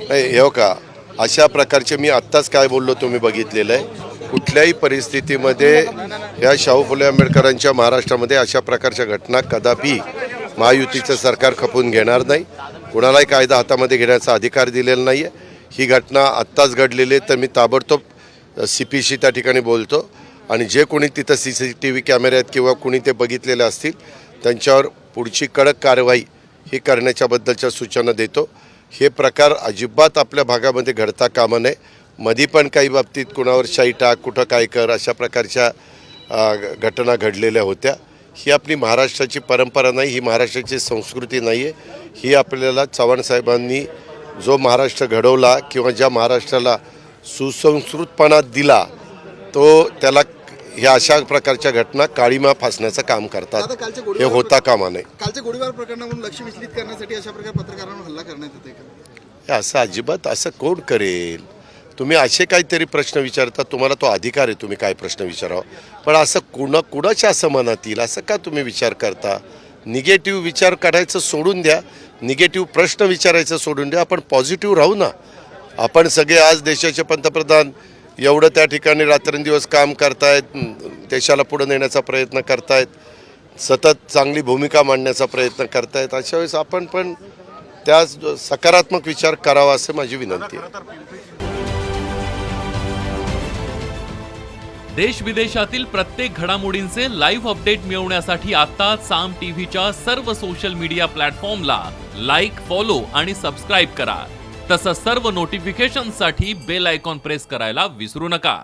नाही हे हो का अशा प्रकारचे मी आत्ताच काय बोललो तुम्ही बघितलेलं आहे. कुठल्याही परिस्थितीमध्ये या शाहू फुले आंबेडकरांच्या महाराष्ट्रामध्ये अशा प्रकारच्या घटना कदापि महायुतीचं सरकार खपून घेणार नाही. कुणालाही कायदा हातामध्ये घेण्याचा अधिकार दिलेला नाही आहे ही घटना आत्ताच घडलेली आहे तर मी ताबडतोब सी पीशी त्या ठिकाणी बोलतो. आणि जे कोणी तिथं सी सी टी व्ही कॅमेऱ्यात किंवा कुणी ते बघितलेले असतील त्यांच्यावर पुढची कडक कारवाई ही करण्याच्याबद्दलच्या सूचना देतो. हे प्रकार अजिबात आपल्या भागामध्ये घडता कामा नये. मधी पण काही बाबतीत कुणावर शाई टाक कुठं काय कर अशा प्रकारच्या घटना घडलेल्या होत्या. ही आपली महाराष्ट्राची परंपरा नाही ही महाराष्ट्राची संस्कृती नाही आहे ही आपल्याला चव्हाण साहेबांनी जो महाराष्ट्र घडवला किंवा ज्या महाराष्ट्राला सुसंस्कृतपणा दिला तो त्याला ह्या अशा प्रकारच्या घटना काळीमा फासण्याचं काम करतात. हे होता कामा नये. कालच्या गोळीबार प्रकरणावरून लक्ष विचलित करण्यासाठी अशा प्रकारे पत्रकारांवर हल्ला करण्यात येते का? हे असं अजिबात असं कोण करेल? तुम्ही असे काहीतरी प्रश्न विचारता तुम्हाला तो अधिकार आहे तुम्ही काय प्रश्न विचारावा. पण असं कुण कुणाच्या असं मनात येईल? असं का तुम्ही विचार करता? निगेटिव्ह विचार काढायचं सोडून द्या. निगेटिव्ह प्रश्न विचारायचं सोडून द्या. आपण पॉझिटिव्ह राहू ना. आपण सगळे आज देशाचे पंतप्रधान एवढं त्या ठिकाणी रात्रंदिवस काम करतायत देशाला पुढे नेण्याचा प्रयत्न करतायत सतत चांगली भूमिका मांडण्याचा प्रयत्न करतायत. अशा वेळेस आपण पण त्या सकारात्मक विचार करावा असं माझी विनंती आहे. देश विदेशातील प्रत्येक घडामोडींचे लाईव्ह अपडेट मिळवण्यासाठी आता साम टीव्हीच्या सर्व सोशल मीडिया प्लॅटफॉर्मला लाईक फॉलो आणि सबस्क्राईब करा. तसंच सर्व नोटिफिकेशनसाठी बेल आयकॉन प्रेस करायला विसरू नका.